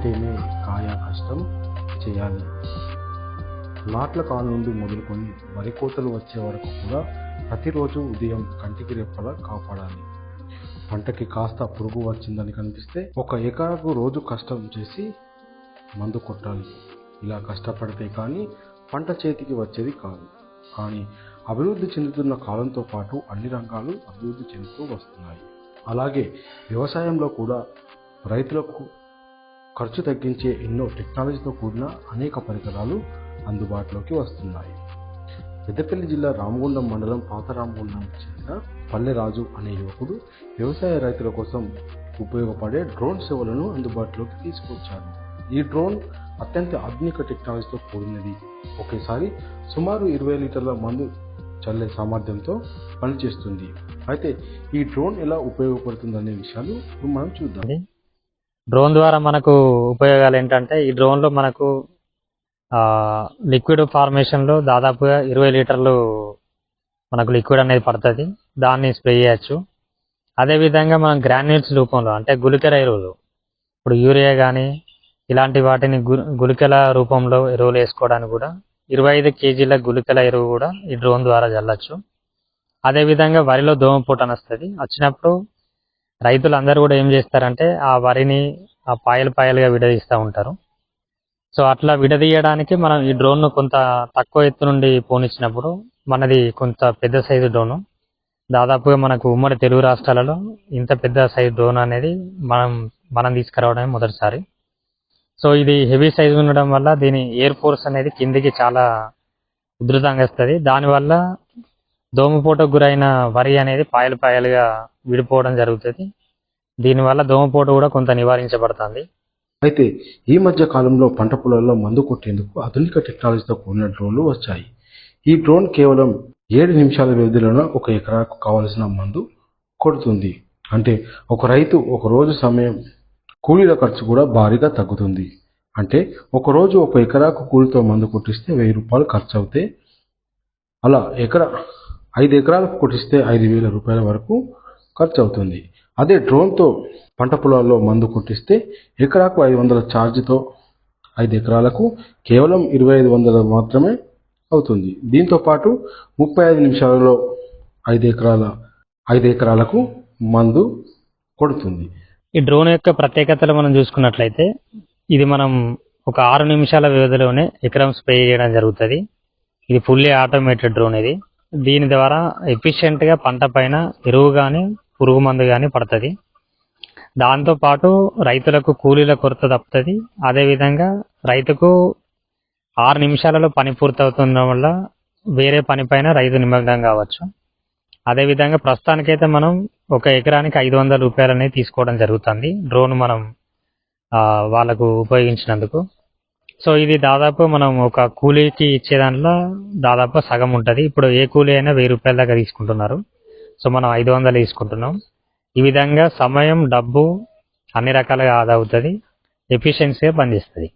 అంటేనే కాయ కష్టం చేయాలి. నాట్ల కాలు నుండి మొదలుకొని వరి కోతలు వచ్చే వరకు కూడా ప్రతిరోజు ఉదయం కంటికి రెప్పలా కాపాడాలి. పంటకి కాస్త పురుగు వచ్చిందని కనిపిస్తే ఒక ఎకరాకు రోజు కష్టం చేసి మందు కొట్టాలి. ఇలా కష్టపడితే కానీ పంట చేతికి వచ్చేది కాదు. కానీ అభివృద్ధి చెందుతున్న కాలంతో పాటు అన్ని రంగాలు అభివృద్ధి చెందుతూ వస్తున్నాయి. అలాగే వ్యవసాయంలో కూడా రైతులకు ఖర్చు తగ్గించే ఎన్నో టెక్నాలజీతో కూడిన అనేక పరికరాలు అందుబాటులోకి వస్తున్నాయి. పెద్దపల్లి జిల్లా రామగుండం మండలం పాత రామగుండానికి చెందిన పల్లెరాజు అనే యువకుడు వ్యవసాయ రైతుల కోసం ఉపయోగపడే డ్రోన్ సేవలను అందుబాటులోకి తీసుకొచ్చాడు. ఈ డ్రోన్ అత్యంత ఆధునిక టెక్నాలజీతో కూడినది. ఒకేసారి సుమారు ఇరవై లీటర్ల మందు చల్లే సామర్థ్యంతో పనిచేస్తుంది. అయితే ఈ డ్రోన్ ఎలా ఉపయోగపడుతుందనే విషయాలు మనం చూద్దాం. డ్రోన్ ద్వారా మనకు ఉపయోగాలు ఏంటంటే ఈ డ్రోన్లో మనకు లిక్విడ్ ఫార్మేషన్లో దాదాపుగా ఇరవై లీటర్లు మనకు లిక్విడ్ అనేది పడుతుంది. దాన్ని స్ప్రే చేయొచ్చు. అదేవిధంగా మనం గ్రాన్యూల్స్ రూపంలో అంటే గుళికల ఎరువులు ఇప్పుడు యూరియా కానీ ఇలాంటి వాటిని గుళికల రూపంలో ఎరువులు వేసుకోవడానికి కూడా ఇరవై ఐదు కేజీల గుళికల ఎరువు కూడా ఈ డ్రోన్ ద్వారా చల్లచ్చు అదేవిధంగా వరిలో దోమపోటు అని వస్తుంది వచ్చినప్పుడు రైతులు అందరూ కూడా ఏం చేస్తారంటే ఆ వరిని ఆ పాయలు పాయలుగా విడదీస్తూ ఉంటారు. సో అట్లా విడదీయడానికి మనం ఈ డ్రోన్ను కొంత తక్కువ ఎత్తు నుండి పోనిచ్చినప్పుడు మనది కొంత పెద్ద సైజు డ్రోను. దాదాపుగా మనకు ఉమ్మడి తెలుగు రాష్ట్రాలలో ఇంత పెద్ద సైజు డ్రోన్ అనేది మనం మనం తీసుకురావడమే మొదటిసారి. సో ఇది హెవీ సైజు ఉండడం వల్ల దీని ఎయిర్ ఫోర్స్ అనేది కిందికి చాలా ఉధృతంగా వస్తుంది. దానివల్ల దోమపోటకు గురైన వరి అనేది పాయలు పాయలుగా విడిపోవడం జరుగుతుంది. దీనివల్ల దోమపోటు కూడా కొంత నివారించబడుతుంది. అయితే ఈ మధ్య కాలంలో పంట పొలాల్లో మందు కొట్టేందుకు ఆధునిక టెక్నాలజీతో కూడిన డ్రోన్లు వచ్చాయి. ఈ డ్రోన్ కేవలం ఏడు నిమిషాల వ్యవధిలోనే ఒక ఎకరాకు కావలసిన మందు కొడుతుంది. అంటే ఒక రైతు ఒక రోజు సమయం కూలీల ఖర్చు కూడా భారీగా తగ్గుతుంది. అంటే ఒక రోజు ఒక ఎకరాకు కూలితో మందు కొట్టిస్తే వెయ్యి రూపాయలు ఖర్చు అవుతే అలా ఎకరా ఐదు ఎకరాలకు కొట్టిస్తే ఐదు వేల రూపాయల వరకు ఖర్చు అవుతుంది అదే డ్రోన్తో పంట పొలాల్లో మందు కొట్టిస్తే ఎకరాకు ఐదు వందల ఛార్జ్తో ఐదు ఎకరాలకు కేవలం ఇరవై ఐదు వందలు మాత్రమే అవుతుంది. దీంతో పాటు ముప్పై ఐదు నిమిషాలలో ఐదు ఎకరాల ఐదు ఎకరాలకు మందు కొడుతుంది. ఈ డ్రోన్ యొక్క ప్రత్యేకతలు మనం చూసుకున్నట్లయితే ఇది మనం ఒక ఆరు నిమిషాల వ్యవధిలోనే ఎకరం స్ప్రే చేయడం జరుగుతుంది. ఇది ఫుల్లీ ఆటోమేటెడ్ డ్రోన్ ఇది. దీని ద్వారా ఎఫిషియంట్గా పంట పైన ఎరువు కానీ పురుగు మందు కానీ పడుతుంది. దాంతో పాటు రైతులకు కూలీల కొరత తప్పుతుంది. అదేవిధంగా రైతుకు ఆరు నిమిషాలలో పని పూర్తవుతుండడం వల్ల వేరే పని పైన రైతు నిమగ్నం కావచ్చు. అదేవిధంగా ప్రస్తుతానికైతే మనం ఒక ఎకరానికి ఐదు వందల రూపాయలు అనేది తీసుకోవడం జరుగుతుంది. డ్రోన్ మనం వాళ్ళకు ఉపయోగించినందుకు. సో ఇది దాదాపు మనం ఒక కూలీకి ఇచ్చే దాంట్లో దాదాపు సగం ఉంటుంది. ఇప్పుడు ఏ కూలీ అయినా వెయ్యి రూపాయల దాకా తీసుకుంటున్నారు. సో మనం ఐదు వందలు తీసుకుంటున్నాం. ఈ విధంగా సమయం డబ్బు అన్ని రకాలుగా ఆదా అవుతుంది. ఎఫిషియన్సీగా పనిచేస్తుంది.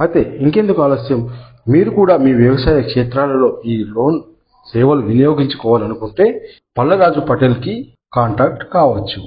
అయితే ఇంకెందుకు ఆలస్యం? మీరు కూడా మీ వ్యవసాయ క్షేత్రాలలో ఈ లోన్ సేవలు వినియోగించుకోవాలనుకుంటే పల్లరాజు పటేల్కి కాంటాక్ట్ కావచ్చు.